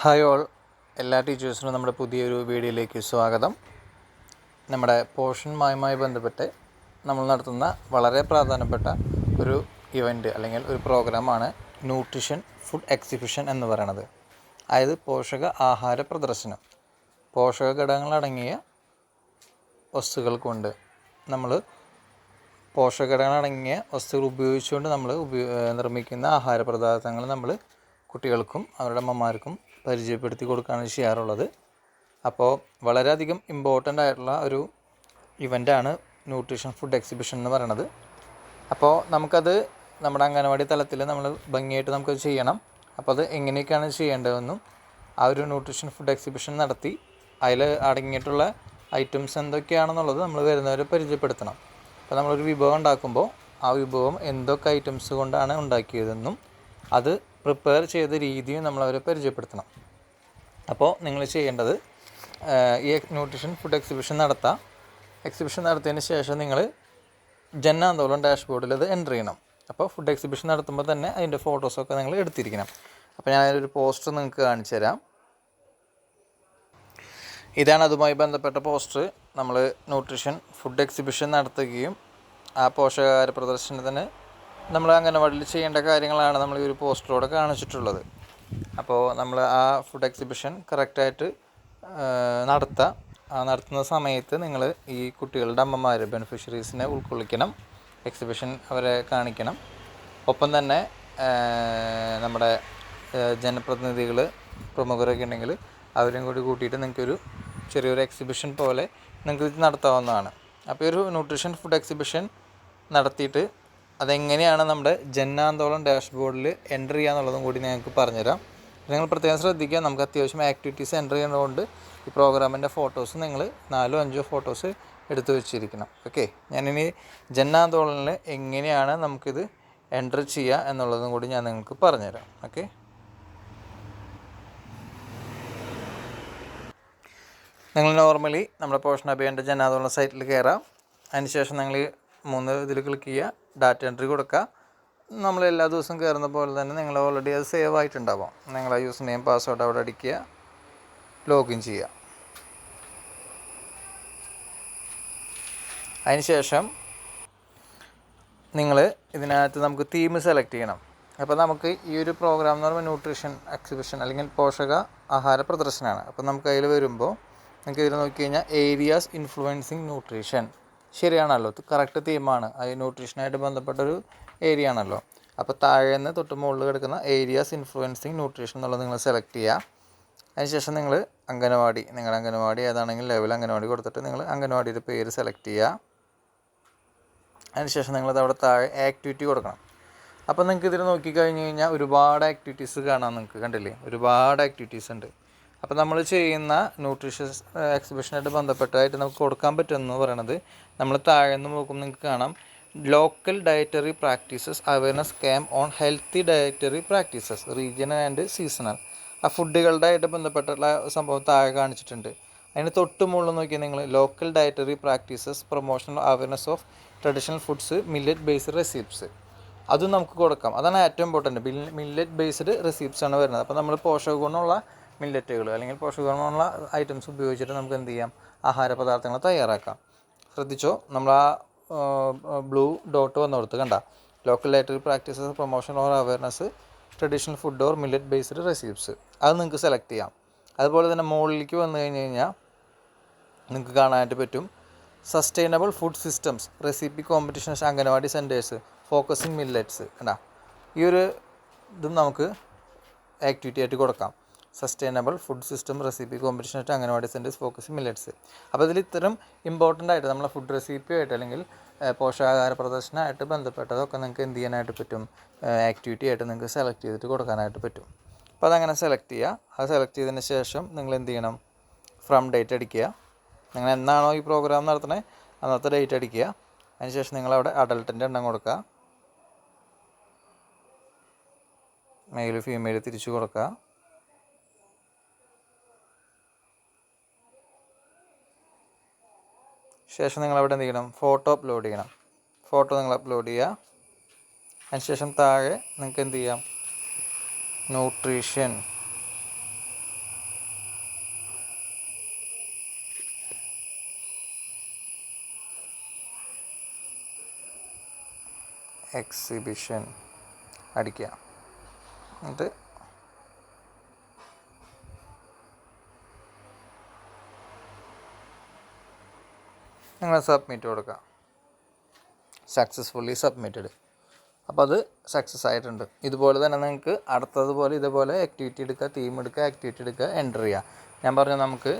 Hi all. എല്ലാ ടീച്ചേഴ്സിനും നമ്മുടെ പുതിയൊരു വീഡിയോയിലേക്ക് സ്വാഗതം. നമ്മുടെ പോഷനുമായുമായി ബന്ധപ്പെട്ട് നമ്മൾ നടത്തുന്ന വളരെ പ്രാധാന്യപ്പെട്ട ഒരു ഇവന്റ് അല്ലെങ്കിൽ ഒരു പ്രോഗ്രാമാണ് ന്യൂട്രിഷൻ ഫുഡ് എക്സിബിഷൻ എന്ന് പറയുന്നത്. അതായത് പോഷക ആഹാര പ്രദർശനം. പോഷക ഘടകങ്ങളടങ്ങിയ വസ്തുക്കൾ കൊണ്ട് നമ്മൾ പോഷക ഘടകങ്ങളടങ്ങിയ വസ്തുക്കൾ ഉപയോഗിച്ചുകൊണ്ട് നമ്മൾ നിർമ്മിക്കുന്ന ആഹാര പദാർത്ഥങ്ങൾ നമ്മൾ കുട്ടികൾക്കും അവരുടെ അമ്മമാർക്കും പരിചയപ്പെടുത്തി കൊടുക്കുകയാണ് ചെയ്യാറുള്ളത്. അപ്പോൾ വളരെയധികം ഇമ്പോർട്ടന്റ് ആയിട്ടുള്ള ഒരു ഇവന്റാണ് ന്യൂട്രീഷൻ ഫുഡ് എക്സിബിഷൻ എന്ന് പറയുന്നത്. അപ്പോൾ നമുക്കത് നമ്മുടെ അംഗനവാടി തലത്തിൽ നമ്മൾ ഭംഗിയായിട്ട് നമുക്കത് ചെയ്യണം. അപ്പോൾ അത് എങ്ങനെയൊക്കെയാണ് ചെയ്യേണ്ടതെന്നും ആ ഒരു ന്യൂട്രീഷൻ ഫുഡ് എക്സിബിഷൻ നടത്തി അതിൽ അടങ്ങിയിട്ടുള്ള ഐറ്റംസ് എന്തൊക്കെയാണെന്നുള്ളത് നമ്മൾ വരുന്നവരെ പരിചയപ്പെടുത്തണം. അപ്പോൾ നമ്മളൊരു വിഭവം ഉണ്ടാക്കുമ്പോൾ ആ വിഭവം എന്തൊക്കെ ഐറ്റംസ് കൊണ്ടാണ് ഉണ്ടാക്കിയതെന്നും അത് പ്രിപ്പയർ ചെയ്ത രീതിയും നമ്മൾ അവരെ പരിചയപ്പെടുത്തണം. അപ്പോൾ നിങ്ങൾ ചെയ്യേണ്ടത് ഈ ന്യൂട്രീഷൻ ഫുഡ് എക്സിബിഷൻ നടത്താം. എക്സിബിഷൻ നടത്തിയതിന് ശേഷം നിങ്ങൾ ജൻ ആന്തോളൻ ഡാഷ്ബോർഡിൽ അത് എന്റർ ചെയ്യണം. അപ്പോൾ ഫുഡ് എക്സിബിഷൻ നടത്തുമ്പോൾ തന്നെ അതിന്റെ ഫോട്ടോസൊക്കെ നിങ്ങൾ എടുത്തിരിക്കണം. അപ്പോൾ ഞാൻ ഒരു പോസ്റ്റർ നിങ്ങൾക്ക് കാണിച്ചു തരാം. ഇതാണ് അതുമായി ബന്ധപ്പെട്ട പോസ്റ്റർ നമ്മൾ ന്യൂട്രീഷൻ ഫുഡ് എക്സിബിഷൻ നടത്തുകയും ആ പോഷകാഹാര പ്രദർശനത്തിന് നമ്മൾ അംഗനവാടിയിൽ ചെയ്യേണ്ട കാര്യങ്ങളാണ് നമ്മൾ ഈ ഒരു പോസ്റ്ററിലൂടെ കാണിച്ചിട്ടുള്ളത്. അപ്പോൾ നമ്മൾ ആ ഫുഡ് എക്സിബിഷൻ കറക്റ്റായിട്ട് നടത്താം. ആ നടത്തുന്ന സമയത്ത് നിങ്ങൾ ഈ കുട്ടികളുടെ അമ്മമാർ ബെനിഫിഷ്യറീസിനെ ഉൾക്കൊള്ളിക്കണം. എക്സിബിഷൻ അവരെ കാണിക്കണം. ഒപ്പം തന്നെ നമ്മുടെ ജനപ്രതിനിധികൾ പ്രമുഖരൊക്കെ ഉണ്ടെങ്കിൽ അവരെയും കൂടി കൂട്ടിയിട്ട് നിങ്ങൾക്കൊരു ചെറിയൊരു എക്സിബിഷൻ പോലെ നിങ്ങൾക്ക് നടത്താവുന്നതാണ്. അപ്പോൾ ഒരു ന്യൂട്രീഷൻ ഫുഡ് എക്സിബിഷൻ നടത്തിയിട്ട് അതെങ്ങനെയാണ് നമ്മുടെ ജന്നാന്തോളം ഡാഷ്ബോർഡിൽ എന്റർ ചെയ്യാന്നുള്ളതും കൂടി ഞങ്ങൾക്ക് പറഞ്ഞുതരാം. നിങ്ങൾ പ്രത്യേകം ശ്രദ്ധിക്കുക നമുക്ക് അത്യാവശ്യം ആക്ടിവിറ്റീസ് എന്റർ ചെയ്യുന്നതുകൊണ്ട് ഈ പ്രോഗ്രാമിന്റെ ഫോട്ടോസ് നിങ്ങൾ നാലോ അഞ്ചോ ഫോട്ടോസ് എടുത്തു വെച്ചിരിക്കണം. ഓക്കെ ഞാനിനി ജന്നാന്തോളനിൽ എങ്ങനെയാണ് നമുക്കിത് എന്റർ ചെയ്യുക എന്നുള്ളതും കൂടി ഞാൻ നിങ്ങൾക്ക് പറഞ്ഞുതരാം. ഓക്കെ നിങ്ങൾ നോർമലി നമ്മുടെ പോഷണ അഭിയാന്റെ ജന്നാന്തോളൻ സൈറ്റിൽ കയറാം അതിനുശേഷം നിങ്ങൾ മൂന്ന് ഇതിൽ ക്ലിക്ക് ചെയ്യുക. ഡാറ്റ എൻട്രി കൊടുക്കുക. നമ്മൾ എല്ലാ ദിവസവും കയറുന്ന പോലെ തന്നെ നിങ്ങൾ ഓൾറെഡി അത് സേവ് ആയിട്ടുണ്ടാവും. ആ യൂസർ നെയിം പാസ്വേഡ് അവിടെ അടിക്കുക. ലോഗിൻ ചെയ്യുക. അതിനുശേഷം നിങ്ങൾ ഇതിനകത്ത് നമുക്ക് തീം സെലക്ട് ചെയ്യണം. അപ്പോൾ നമുക്ക് ഈ ഒരു പ്രോഗ്രാം എന്ന് പറയുമ്പോൾ ന്യൂട്രീഷൻ എക്സിബിഷൻ അല്ലെങ്കിൽ പോഷക ആഹാര പ്രദർശനമാണ്. അപ്പോൾ നമുക്ക് അതിൽ വരുമ്പോൾ നിങ്ങൾക്ക് ഇതിൽ നോക്കി കഴിഞ്ഞാൽ ഏരിയാസ് ഇൻഫ്ലുവൻസിങ് ന്യൂട്രീഷൻ ശരിയാണല്ലോ. കറക്റ്റ് തീമാണ് അത് ന്യൂട്രീഷനായിട്ട് ബന്ധപ്പെട്ടൊരു ഏരിയ ആണല്ലോ. അപ്പോൾ താഴെ നിന്ന് തൊട്ട് മുകളിൽ കിടക്കുന്ന ഏരിയാസ് ഇൻഫ്ലുവൻസിങ് ന്യൂട്രീഷൻ എന്നുള്ളത് നിങ്ങൾ സെലക്ട് ചെയ്യുക. അതിനുശേഷം നിങ്ങൾ അംഗനവാടി നിങ്ങളുടെ അംഗനവാടി ഏതാണെങ്കിൽ ലെവൽ അംഗനവാടി കൊടുത്തിട്ട് നിങ്ങൾ അംഗനവാടിയുടെ പേര് സെലക്ട് ചെയ്യുക. അതിനുശേഷം നിങ്ങളത് അവിടെ താഴെ ആക്ടിവിറ്റി കൊടുക്കണം. അപ്പോൾ നിങ്ങൾക്ക് ഇതിൽ നോക്കിക്കഴിഞ്ഞ് കഴിഞ്ഞാൽ ഒരുപാട് ആക്ടിവിറ്റീസ് കാണാം നിങ്ങൾക്ക് കണ്ടില്ലേ? ഒരുപാട് ആക്ടിവിറ്റീസ് ഉണ്ട്. അപ്പോൾ നമ്മൾ ചെയ്യുന്ന ന്യൂട്രീഷ്യസ് എക്സിബിഷനായിട്ട് ബന്ധപ്പെട്ടായിട്ട് നമുക്ക് കൊടുക്കാൻ പറ്റുമെന്ന് പറയണത് നമ്മൾ താഴെ നിന്ന് നോക്കുമ്പോൾ നിങ്ങൾക്ക് കാണാം. Local dietary practices awareness camp on healthy dietary practices regional and seasonal ആ ഫുഡുകളുടെ ആയിട്ട് ബന്ധപ്പെട്ടുള്ള സംഭവം താഴെ കാണിച്ചിട്ടുണ്ട്. അതിന് തൊട്ട് മുകളിൽ നോക്കിയാൽ നിങ്ങൾ local dietary practices promotional awareness of traditional foods millet based recipes അതും നമുക്ക് കൊടുക്കാം. അതാണ് ഏറ്റവും ഇമ്പോർട്ടന്റ് മില്ലറ്റ് ബേസ്ഡ് റെസിപ്റ്റ്സ് ആണ് വരുന്നത്. അപ്പോൾ നമ്മൾ പോഷക ഗുണമുള്ള മില്ലറ്റുകൾ അല്ലെങ്കിൽ പോഷകമുള്ള ഐറ്റംസ് ഉപയോഗിച്ചിട്ട് നമുക്ക് എന്ത് ചെയ്യാം? ആഹാര പദാർത്ഥങ്ങൾ തയ്യാറാക്കാം. ശ്രദ്ധിച്ചോ? നമ്മൾ ആ ബ്ലൂ ഡോട്ട് വന്ന് കൊടുത്ത് കണ്ട. Local dietary practices promotion or awareness traditional food or millet based recipes അത് നിങ്ങൾക്ക് സെലക്ട് ചെയ്യാം. അതുപോലെ തന്നെ മുകളിലേക്ക് വന്നു കഴിഞ്ഞ് കഴിഞ്ഞാൽ നിങ്ങൾക്ക് കാണാനായിട്ട് പറ്റും. Sustainable food systems recipe competitions anganwadi centres focusing millets കണ്ടാ. ഈ ഒരു ഇതും നമുക്ക് ആക്ടിവിറ്റി ആയിട്ട് കൊടുക്കാം. Sustainable food system recipe competition ആയിട്ട് അംഗനവാടി സെന്റേഴ്സ് ഫോക്കസ് മില്ലറ്റ്സ് അപ്പോൾ ഇതിൽ ഇത്തരം ഇമ്പോർട്ടന്റ് ആയിട്ട് നമ്മളെ ഫുഡ് റെസിപ്പിയായിട്ട് അല്ലെങ്കിൽ പോഷകാഹാര പ്രദർശനമായിട്ട് ബന്ധപ്പെട്ടതൊക്കെ നിങ്ങൾക്ക് എന്ത് ചെയ്യാനായിട്ട് പറ്റും? ആക്ടിവിറ്റി ആയിട്ട് നിങ്ങൾക്ക് സെലക്ട് ചെയ്തിട്ട് കൊടുക്കാനായിട്ട് പറ്റും. അപ്പോൾ അതങ്ങനെ സെലക്ട് ചെയ്യുക അത് സെലക്ട് ചെയ്തതിന് ശേഷം നിങ്ങൾ എന്ത് ചെയ്യണം? ഫ്രം ഡേറ്റ് അടിക്കുക. നിങ്ങൾ എന്നാണോ ഈ പ്രോഗ്രാം നടത്തണേ അന്നത്തെ ഡേറ്റ് അടിക്കുക. അതിനുശേഷം നിങ്ങൾ അവിടെ അഡൽട്ടിന്റെ എണ്ണം കൊടുക്കുക. മെയിൽ ഫീമെയിൽ തിരിച്ചു കൊടുക്കുക. ശേഷം നിങ്ങൾ അവിടെ എന്ത് ചെയ്യണം? ഫോട്ടോ അപ്ലോഡ് ചെയ്യണം. ഫോട്ടോ നിങ്ങൾ അപ്ലോഡ് ചെയ്യുക. അതിനുശേഷം താഴെ നിങ്ങൾക്ക് എന്ത് ചെയ്യാം? ന്യൂട്രീഷൻ എക്സിബിഷൻ അടിക്കുക. എന്നിട്ട് നിങ്ങൾ സബ്മിറ്റ് കൊടുക്കുക സക്സസ്ഫുള്ളി സബ്മിറ്റഡ് അപ്പോൾ അത് സക്സസ് ആയിട്ടുണ്ട്. ഇതുപോലെ തന്നെ നിങ്ങൾക്ക് അടുത്തതുപോലെ ഇതുപോലെ ആക്ടിവിറ്റി എടുക്കുക തീം എടുക്കുക ആക്ടിവിറ്റി എടുക്കുക എന്റർ ചെയ്യുക ഞാൻ പറഞ്ഞു നമുക്ക്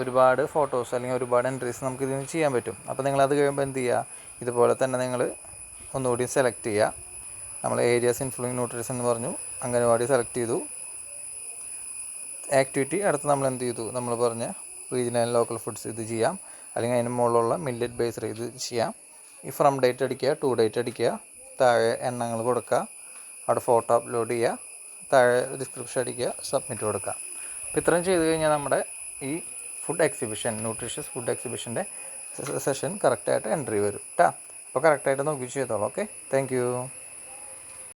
ഒരുപാട് ഫോട്ടോസ് അല്ലെങ്കിൽ ഒരുപാട് എൻട്രീസ് നമുക്ക് ഇതിന് ചെയ്യാൻ പറ്റും. അപ്പോൾ നിങ്ങൾ അത് കഴിയുമ്പോൾ എന്ത് ചെയ്യുക ഇതുപോലെ തന്നെ നിങ്ങൾ ഒന്നുകൂടി സെലക്ട് ചെയ്യുക നമ്മൾ ഏരിയാസ് ഇൻഫ്ലുയിങ് ന്യൂട്രീസ് എന്ന് പറഞ്ഞു അങ്ങനെ അംഗനവാടി സെലക്ട് ചെയ്തു. ആക്ടിവിറ്റി അടുത്ത് നമ്മൾ എന്ത് ചെയ്തു? നമ്മൾ പറഞ്ഞ റീജിയണൽ ലോക്കൽ ഫുഡ്സ് ഇത് ചെയ്യാം. അല്ലെങ്കിൽ അതിന് മുകളിലുള്ള മില്ലറ്റ് ബേസ്ഡ് ഇത് ചെയ്യാം. ഈ ഫ്രം ഡേറ്റ് അടിക്കുക ടു ഡേറ്റ് അടിക്കുക താഴെ എണ്ണങ്ങൾ കൊടുക്കുക അവിടെ ഫോട്ടോ അപ്ലോഡ് ചെയ്യുക താഴെ ഡിസ്ക്രിപ്ഷൻ അടിക്കുക സബ്മിറ്റ് കൊടുക്കുക. അപ്പോൾ ഇത്രയും ചെയ്ത് കഴിഞ്ഞാൽ നമ്മുടെ ഈ ഫുഡ് എക്സിബിഷൻ ന്യൂട്രീഷ്യസ് ഫുഡ് എക്സിബിഷന്റെ സെഷൻ കറക്റ്റായിട്ട് എൻട്രി വരും കേട്ടോ അപ്പോൾ കറക്റ്റായിട്ട് നോക്കി ചെയ്തോളൂ ഓക്കെ താങ്ക്